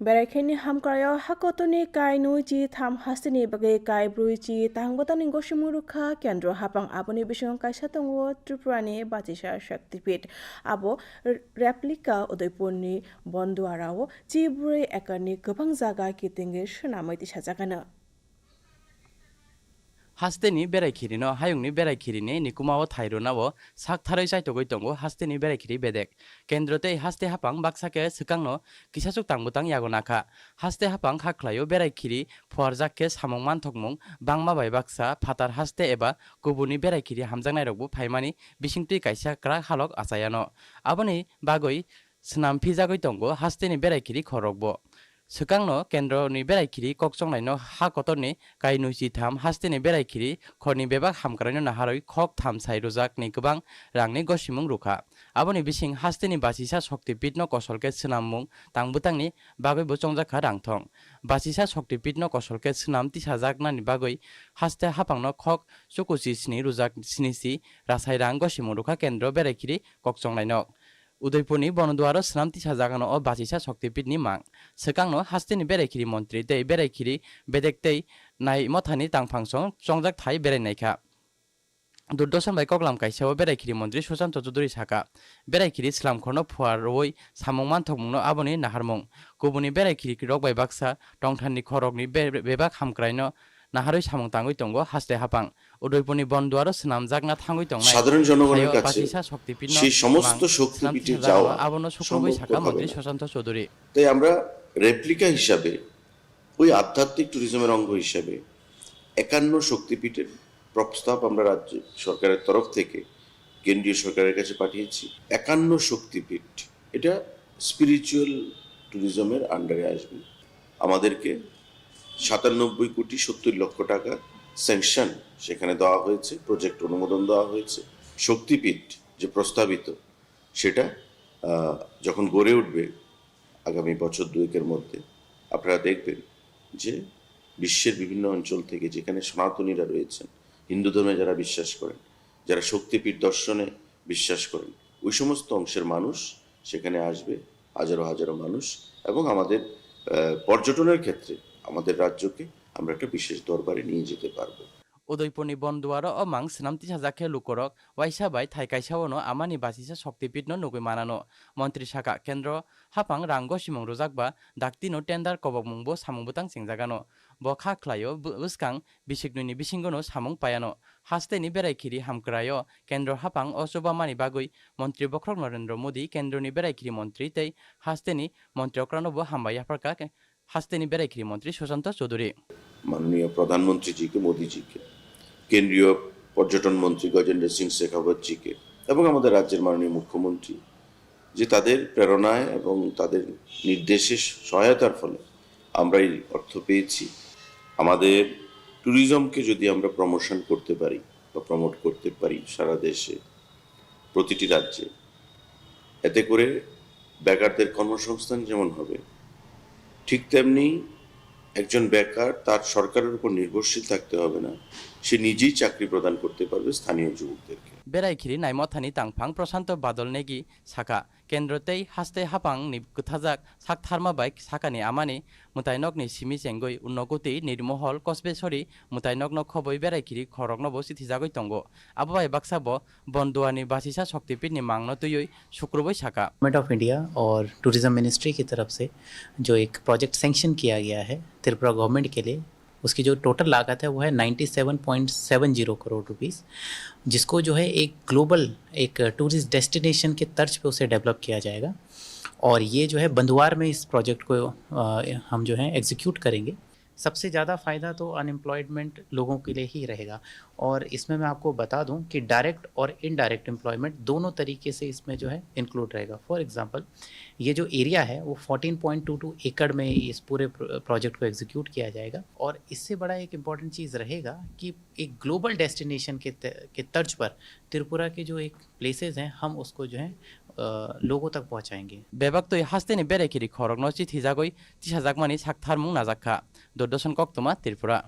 বেড়াইখানি হামক্রায় হাকতনি কাই নুই চি থাম হাসিনি বগে কাই ব্রুই চি তাহবতানি গসিমু রুখা কেন্দ্র হাপাং আবনি বিষয় কাইসা তঙ্গ ত্রিপুরানি বাচিসা শক্তিপীঠ আবো রেপ্লিকা উদয়পুরনি বন্দুয়ারাও চি ব্রুই একানি গোবাং জাগা কিতিঙ্গে সুনামৈ দিশা হাস্তেনি বেড়াইখিরিনো হায়ুংনি বেড়াইখিরিনি নিকুমাও থাইরোনাও সাক থারৈ চাইটগৈতঙ্গো হাস্তেনি বেড়াইখিরি বেদেক কেন্দ্রতে হাস্তে হাপাং বাকসাকে সিকাংনো কিসাচুক তাংবুতাং ইয়াগোনাখা হাস্তে হাপাং খাখলায়ো বেড়াইখিরি ফোয়ারজাককে সামং মানথকমুং বাংমা বাই বাকসা ফাতার হাস্তে এবা গুবুনি বেড়াইখিরি হামজাংনাইরকবো ফাইমানি বিসিংটি কাইসা ক্রাক হালক আচায়ানো আবনি বাগৈ স্নামফিজাগৈতঙ্গো হাস্তেনি বেড়াইখিরি খরকবো berai khiri khorokbo swkangno kendroni beraikiri kokchongnaino ha kotorni kainuchi tham hasteni beraikiri khorni bebak hamkraino naharoi khok tham sai rujakni kwbang rangni gosimung rukha aboni bising hasteni basisa shoktipitno kosolke swnamung tangbutangni bagoi bo chongjaka rangthong basisa shoktipitno kosolke swnam tisajaknani bagoi haste hapangno khok chukuchi sini rujak sinisi rasai rang gosimung rukha kendro beraikiri kokchongnaino উদয়পুরনি বনদুয়ারো স্নামতি সাজাগানো ও বাচিসা শক্তিপীঠনি মাং সেকাংনো হাস্তিনি বেরাইখিরি মন্ত্রী তৈ বেরাইখিরি বেদেকতৈ নাই মথানি তাংফাংসং চংজাক থাই বেরাইনাইখা দুর্দশন by কগলাম কাইসাও বেরাইখিরি মন্ত্রী সুশান্ত চৌধুরী সাকা বেরাইখিরি স্লামখর্ন ফুয়ার রই সামংমান থকমুংনো আবনি নাহারমং গুবুনি বেরাইখিরি রক বাই বাক্সা টংথাননি খরকনি বেবাক হামক্রাইনো নাহারই সামং তাঙ্গই তঙ্গ হাসতে হাপাং উদয়পুরনি বনদুয়ারো স্নামজাকনা থাঙ্গই তং সাধারণ জনগণের কাছে সেই সমস্ত শক্তিপীঠে যাওয়া আবন্ন শুক্রবৈ সম্ভব শাখা মন্ত্রী সুশান্ত চৌধুরী তাই আমরা রেপ্লিকা হিসাবে ওই আধ্যাত্মিক ট্যুরিজমের অঙ্গ হিসাবে একান্ন শক্তিপীঠের প্রস্তাব আমরা রাজ্য সরকারের তরফ থেকে কেন্দ্রীয় সরকারের কাছে পাঠিয়েছি। একান্ন শক্তিপীঠ এটা স্পিরিচুয়াল ট্যুরিজমের আন্ডারে আসবে। আমাদেরকে সাতানব্বই কোটি সত্তর লক্ষ টাকা স্যাংশন সেখানে দেওয়া হয়েছে প্রজেক্ট অনুমোদন দেওয়া হয়েছে। শক্তিপীঠ যে প্রস্তাবিত, সেটা যখন গড়ে উঠবে আগামী বছর দুয়েকের মধ্যে, আপনারা দেখবেন যে বিশ্বের বিভিন্ন অঞ্চল থেকে যেখানে সনাতনীরা রয়েছেন, হিন্দু ধর্মে যারা বিশ্বাস করেন, যারা শক্তিপীঠ দর্শনে বিশ্বাস করেন, ওই সমস্ত অংশের মানুষ সেখানে আসবে, হাজারো হাজারো মানুষ এবং আমাদের পর্যটনের ক্ষেত্রে আমাদের রাজ্যকে আমরা একটা বিশেষ দরবারে নিয়ে যেতে পারব। উদয়পুরনি বনদুয়ার ও মাং স্নামতি সাজাকে লুকরক ওয়াইসাবাই থাইকাইসাওনো আমানি বাসিসা শক্তিপীঠনো নুগুই মানানো। মন্ত্রী শাখা কেন্দ্র, হাপাং, রাঙ্গ সিমং রুজাকবা, ডাক্তিনো টেন্ডার কবকমুংবো সামুংবুতাং সিংজাগানো। ব খাখ্লাयो বুসকাং বিশিকনুনি বিশিঙ্গনো, সামুং, পায়ানো। হাস্তেনি বেরাইখিরি হামক্রায়, কেন্দ্র, হাপাং ও সুবামানি বাগুই। মন্ত্রী বক্রক নরেন্দ্র মোদী, কেন্দ্রনি বেরাইখিরি মন্ত্রী তৈ হাস্তেনি মন্ত্রী অক্রানব্য হামবাই হাফারকা হাস্তেনি বেরাইখিরি মন্ত্রী সুশান্ত চৌধুরী। মাননীয় প্রধানমন্ত্রীজিকে, মোদিজিকে, কেন্দ্রীয় পর্যটন মন্ত্রী গজেন্দ্র সিং শেখাবতজিকে এবং আমাদের রাজ্যের মাননীয় মুখ্যমন্ত্রী, যে তাদের প্রেরণায় এবং তাদের নির্দেশে সহায়তার ফলে আমরা এই অর্থ পেয়েছি। আমাদের ট্যুরিজমকে যদি আমরা প্রমোশন করতে পারি বা প্রমোট করতে পারি সারা দেশে, প্রতিটি রাজ্যে, এতে করে বেকারদের কর্মসংস্থান যেমন হবে ঠিক তেমনি একজন বেকার তার সরকারের উপর নির্ভরশীল থাকতে হবে না। সে নিজেই চাকরি প্রদান করতে পারবে স্থানীয় যুবকদেরকে বেরাইখিরি নাইমথানি তাংফাং প্রশান্ত বাদল নেগি সাকা কেন্দ্রতেই হাস্তে হাপাং নি গথাজাক সাক থার্মা bike সাকানি আমানি মুতাইনকনি Simi চেঙ্গই উন্নগতি নির্মহল Kasbeshwari মুতাইনক নখবই বেরাইখিরি খরকনব সিথিজাগই তঙ্গ আববাই বাক্সাব বন্দুয়ানি বাসিসা শক্তিপীঠনি মাংন তুইই শুক্রবই Saka government of India और टूरिज़्म मिनिस्ट्री की तरफ से जो एक प्रोजेक्ट सेंक्शन किया गया है त्रिपुरा गवर्नमेंट के लिए उसकी जो टोटल लागत है, वो है 97.70 करोड़ रुपीज़ जिसको जो है एक ग्लोबल एक टूरिस्ट डेस्टिनेशन के तर्ज पे उसे डेवलप किया जाएगा। और ये जो है बंदवार में इस प्रोजेक्ट को हम जो है एग्जीक्यूट करेंगे। सबसे ज़्यादा फ़ायदा तो अनएम्प्लॉयमेंट लोगों के लिए ही रहेगा। और इसमें मैं आपको बता दूँ कि डायरेक्ट और इनडायरेक्ट एम्प्लॉयमेंट दोनों तरीके से इसमें जो है इंक्लूड रहेगा। फॉर एग्जांपल ये जो एरिया है, वो 14.22 एकड़ में इस पूरे प्रोजेक्ट को एग्जीक्यूट किया जाएगा। और इससे बड़ा एक इंपॉर्टेंट चीज़ रहेगा कि एक ग्लोबल डेस्टिनेशन के के तर्ज पर त्रिपुरा के जो एक प्लेसेस हैं, हम उसको जो है लोगों तक पहुंचाएंगे बेबक तो हस्ते ने बेरे खिरी खरक नोचित हिजागोई तिसाजाक मानी साक्थार मुंग नाजाखा दोडोसन कक्तमा त्रिपुरा